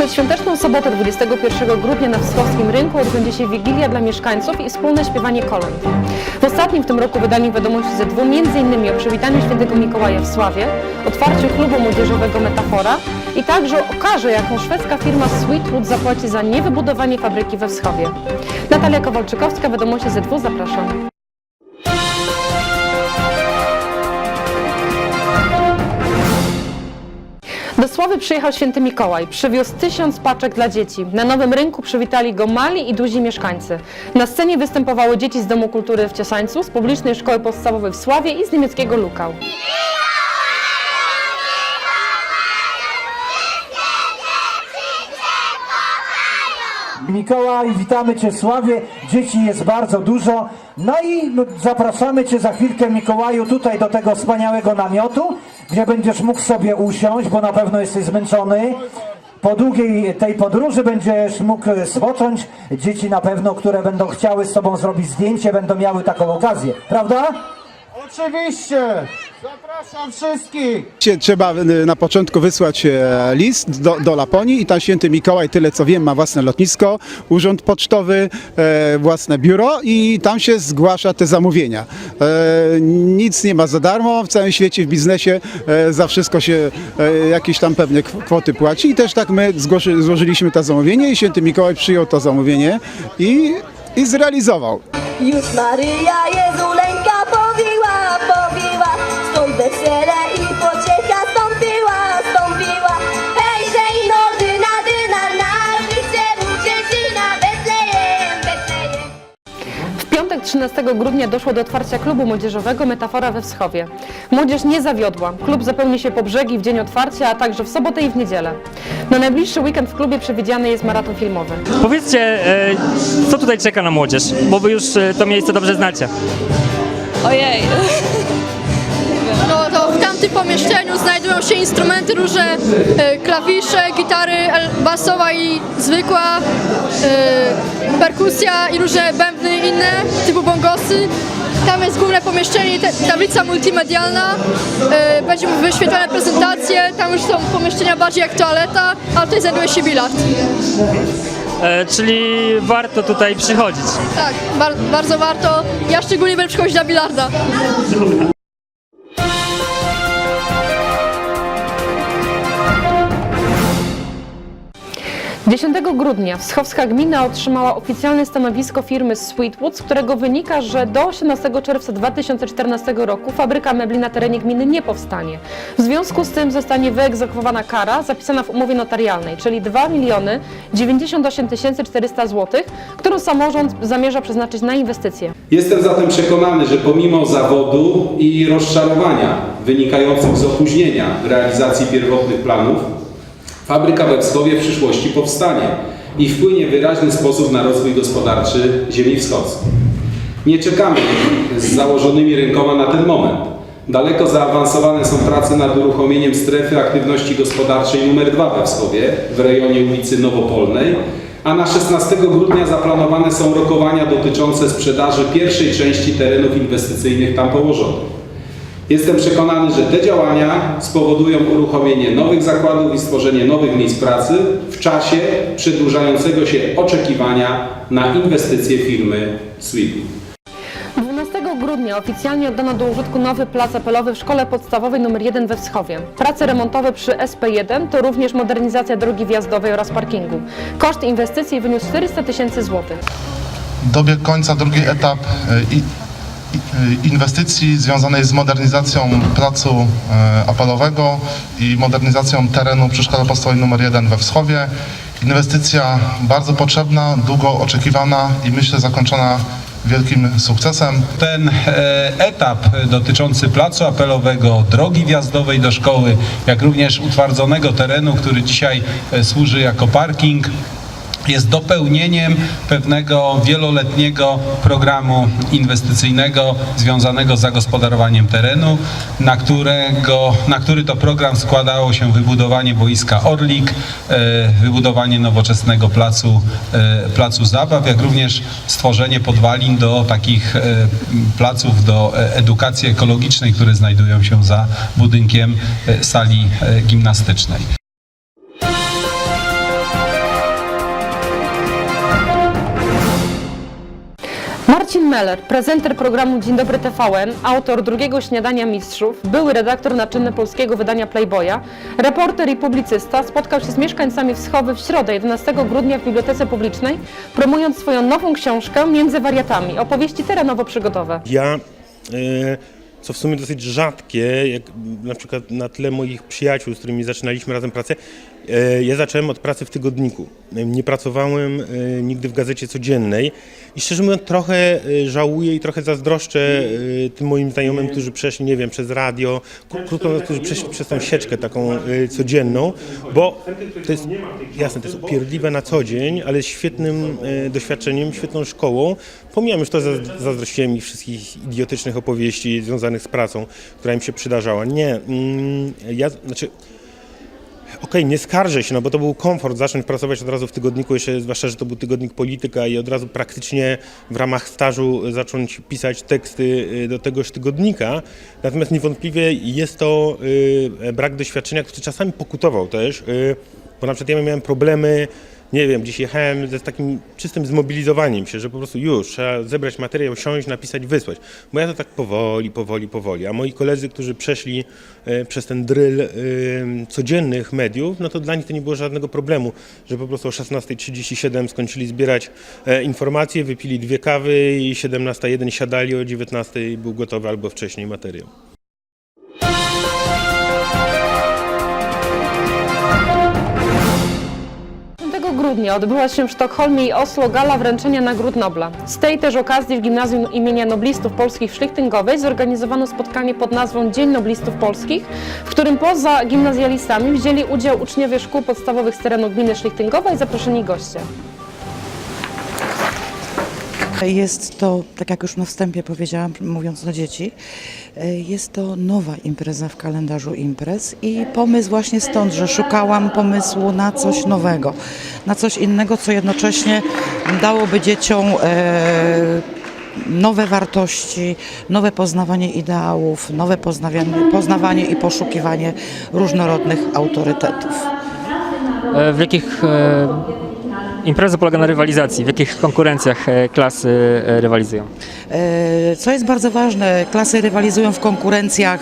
przedświąteczną sobotę 21 grudnia na Wschodnim Rynku odbędzie się Wigilia dla mieszkańców i wspólne śpiewanie kolęd. W ostatnim w tym roku wydaniu wiadomości dwu m.in. o przywitaniu świętego Mikołaja w Sławie, otwarciu klubu młodzieżowego Metafora i także o karze, jaką szwedzka firma Sweetwood zapłaci za niewybudowanie fabryki we Wschowie. Natalia Kowalczykowska, wiadomości dwu, zapraszam. Do Sławy przyjechał święty Mikołaj. Przywiózł tysiąc paczek dla dzieci. Na Nowym Rynku przywitali go mali i duzi mieszkańcy. Na scenie występowały dzieci z Domu Kultury w Ciesańcu, z publicznej szkoły podstawowej w Sławie i z niemieckiego Lukał. Mikołaj, witamy Cię Sławie. Dzieci jest bardzo dużo. No i no, zapraszamy Cię za chwilkę, Mikołaju, tutaj do tego wspaniałego namiotu, gdzie będziesz mógł sobie usiąść, bo na pewno jesteś zmęczony. Po długiej tej podróży będziesz mógł spocząć. Dzieci na pewno, które będą chciały z Tobą zrobić zdjęcie, będą miały taką okazję. Prawda? Oczywiście! Zapraszam wszystkich! Trzeba y, na początku wysłać e, list do, do Laponii i tam święty Mikołaj, tyle co wiem, ma własne lotnisko, urząd pocztowy, e, własne biuro i tam się zgłasza te zamówienia. E, nic nie ma za darmo, w całym świecie w biznesie e, za wszystko się e, jakieś tam pewne kw- kwoty płaci i też tak my zgłoszy, złożyliśmy to zamówienie i święty Mikołaj przyjął to zamówienie i, i zrealizował. Już Maryja Jezuleńka 13 grudnia doszło do otwarcia klubu młodzieżowego Metafora we Wschowie. Młodzież nie zawiodła. Klub zapełni się po brzegi w dzień otwarcia, a także w sobotę i w niedzielę. Na najbliższy weekend w klubie przewidziany jest maraton filmowy. Powiedzcie, e, co tutaj czeka na młodzież, bo wy już e, to miejsce dobrze znacie. Ojej. Tamtym pomieszczeniu znajdują się instrumenty różne, e, klawisze, gitary basowa i zwykła, e, perkusja i różne bębny inne, typu bongosy. Tam jest główne pomieszczenie, i tablica multimedialna, e, będzie wyświetlane prezentacje, tam już są pomieszczenia bardziej jak toaleta, a tutaj znajduje się bilard. E, czyli warto tutaj przychodzić. Tak, bar- bardzo warto. Ja szczególnie będę przychodzić na bilarda. 10 grudnia Wschowska Gmina otrzymała oficjalne stanowisko firmy Sweetwood, z którego wynika, że do 18 czerwca 2014 roku fabryka mebli na terenie gminy nie powstanie. W związku z tym zostanie wyegzekwowana kara zapisana w umowie notarialnej, czyli 2 miliony 98 400 zł, którą samorząd zamierza przeznaczyć na inwestycje. Jestem zatem przekonany, że pomimo zawodu i rozczarowania wynikających z opóźnienia realizacji pierwotnych planów, fabryka we Wschowie w przyszłości powstanie i wpłynie w wyraźny sposób na rozwój gospodarczy ziemi wschodniej. Nie czekamy z założonymi rękoma na ten moment. Daleko zaawansowane są prace nad uruchomieniem strefy aktywności gospodarczej nr 2 we Wschowie w rejonie ulicy Nowopolnej, a na 16 grudnia zaplanowane są rokowania dotyczące sprzedaży pierwszej części terenów inwestycyjnych tam położonych. Jestem przekonany, że te działania spowodują uruchomienie nowych zakładów i stworzenie nowych miejsc pracy w czasie przedłużającego się oczekiwania na inwestycje firmy Sweetwood. 12 grudnia oficjalnie oddano do użytku nowy plac apelowy w szkole podstawowej nr 1 we Wschowie. Prace remontowe przy SP1 to również modernizacja drogi wjazdowej oraz parkingu. Koszt inwestycji wyniósł 400 tysięcy złotych. dobiegł końca drugi etap e, inwestycji związanej z modernizacją placu e, apelowego i modernizacją terenu przy szkole podstawowej nr 1 we Wschowie. Inwestycja bardzo potrzebna, długo oczekiwana i myślę zakończona wielkim sukcesem. Ten e, etap dotyczący placu apelowego, drogi wjazdowej do szkoły, jak również utwardzonego terenu, który dzisiaj e, służy jako parking, jest dopełnieniem pewnego wieloletniego programu inwestycyjnego związanego z zagospodarowaniem terenu, na, którego, na który to program składało się wybudowanie boiska Orlik, e, wybudowanie nowoczesnego placu, e, placu zabaw, jak również stworzenie podwalin do takich e, placów do edukacji ekologicznej, które znajdują się za budynkiem sali gimnastycznej. Marcin Meller, prezenter programu Dzień Dobry TVN, autor drugiego śniadania mistrzów, były redaktor naczelny polskiego wydania Playboya, reporter i publicysta, spotkał się z mieszkańcami Wschowy w środę 11 grudnia w Bibliotece Publicznej, promując swoją nową książkę Między wariatami, opowieści terenowo-przygodowe. Ja, e, co w sumie dosyć rzadkie, jak na przykład na tle moich przyjaciół, z którymi zaczynaliśmy razem pracę, e, ja zacząłem od pracy w tygodniku. E, Nie pracowałem nigdy w gazecie codziennej i szczerze mówiąc trochę e, żałuję i trochę zazdroszczę e, tym moim znajomym, którzy przeszli, nie wiem, przez radio, kró- krótko mówiąc, którzy przeszli przez tą sieczkę taką e, codzienną, bo to jest, jasne, to jest upierdliwe na co dzień, ale świetnym doświadczeniem, świetną szkołą. Pomijam już to, że zazdrościłem ich wszystkich idiotycznych opowieści związanych z pracą, która im się przydarzała. Nie, mm, ja, znaczy, okej, nie skarżę się, no bo to był komfort zacząć pracować od razu w tygodniku, jeszcze zwłaszcza, że to był tygodnik polityka i od razu praktycznie w ramach stażu zacząć pisać teksty y, do tegoż tygodnika. Natomiast niewątpliwie jest to y, brak doświadczenia, który czasami pokutował też, bo na przykład ja miałem problemy nie wiem, gdzieś jechałem z takim czystym zmobilizowaniem się, że po prostu już trzeba zebrać materiał, siąść, napisać, wysłać. Bo ja to tak powoli, powoli, powoli. A moi koledzy, którzy przeszli e, przez ten dryl e, codziennych mediów, no to dla nich to nie było żadnego problemu, że po prostu o 16.37 skończyli zbierać e, informacje, wypili dwie kawy i 17.01 siadali, o 19.00 był gotowy albo wcześniej materiał. Grudnia odbyła się w Sztokholmie i Oslo gala wręczenia Nagród Nobla. Z tej też okazji w Gimnazjum imienia Noblistów Polskich w Szlichtyngowej zorganizowano spotkanie pod nazwą Dzień Noblistów Polskich, w którym poza gimnazjalistami wzięli udział uczniowie szkół podstawowych z terenu gminy Szlichtyngowej i zaproszeni goście. Jest to, tak jak już na wstępie powiedziałam, mówiąc do dzieci, e, jest to nowa impreza w kalendarzu imprez i pomysł właśnie stąd, że szukałam pomysłu na coś nowego, na coś innego, co jednocześnie dałoby dzieciom e, nowe wartości, nowe poznawanie ideałów, nowe poznawanie, poznawanie i poszukiwanie różnorodnych autorytetów. E, W jakich impreza polega na rywalizacji? W jakich konkurencjach e, klasy e, rywalizują? E, Co jest bardzo ważne, klasy rywalizują w konkurencjach,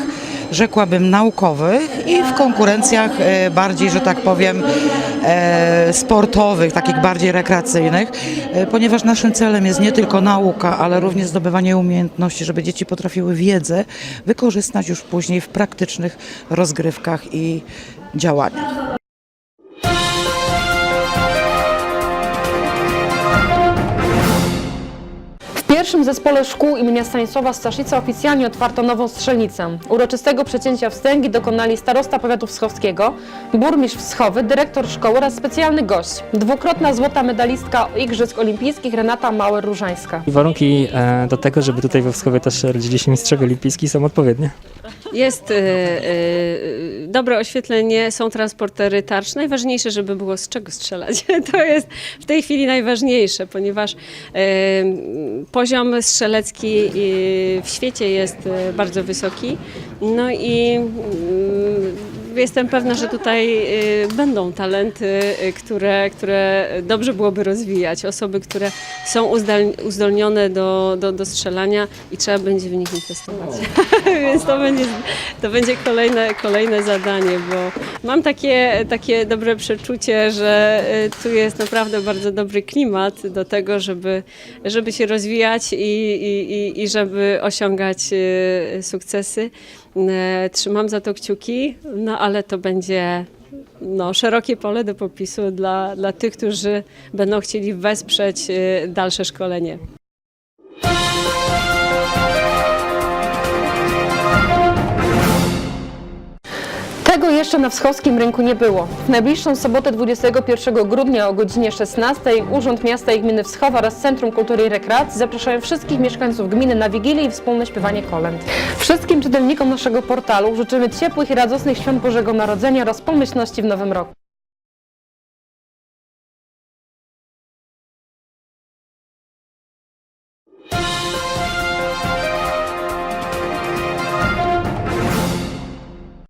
rzekłabym, naukowych i w konkurencjach bardziej, że tak powiem, sportowych, takich bardziej rekreacyjnych, ponieważ naszym celem jest nie tylko nauka, ale również zdobywanie umiejętności, żeby dzieci potrafiły wiedzę wykorzystać już później w praktycznych rozgrywkach i działaniach. Pierwszym zespole szkół imienia Stanisława Staszica oficjalnie otwarto nową strzelnicę. Uroczystego przecięcia wstęgi dokonali starosta powiatu wschowskiego, burmistrz Wschowy, dyrektor szkoły oraz specjalny gość, dwukrotna złota medalistka Igrzysk Olimpijskich Renata Mauer-Różańska. Warunki e, do tego, żeby tutaj we Wschowie też rodzili się mistrzowie olimpijski są odpowiednie. Jest y, y, dobre oświetlenie, są transportery tarcz. Najważniejsze, żeby było z czego strzelać. To jest w tej chwili najważniejsze, ponieważ y, poziom strzelecki y, w świecie jest y, bardzo wysoki. No i jestem pewna, że tutaj y, będą talenty, y, które, które dobrze byłoby rozwijać. Osoby, które są uzdolnione do, do, do strzelania i trzeba będzie w nich inwestować. Więc to będzie, to będzie kolejne, kolejne zadanie, bo mam takie, takie dobre przeczucie, że y, tu jest naprawdę bardzo dobry klimat do tego, żeby, żeby się rozwijać i, i, i, i żeby osiągać sukcesy. E, Trzymam za to kciuki, no ale to będzie no, szerokie pole do popisu dla, dla tych, którzy będą chcieli wesprzeć y, dalsze szkolenie. Tego jeszcze na wschowskim rynku nie było. W najbliższą sobotę 21 grudnia o godzinie 16 Urząd Miasta i Gminy Wschowa oraz Centrum Kultury i Rekreacji zapraszają wszystkich mieszkańców gminy na Wigilię i wspólne śpiewanie kolęd. Wszystkim czytelnikom naszego portalu życzymy ciepłych i radosnych świąt Bożego Narodzenia oraz pomyślności w nowym roku.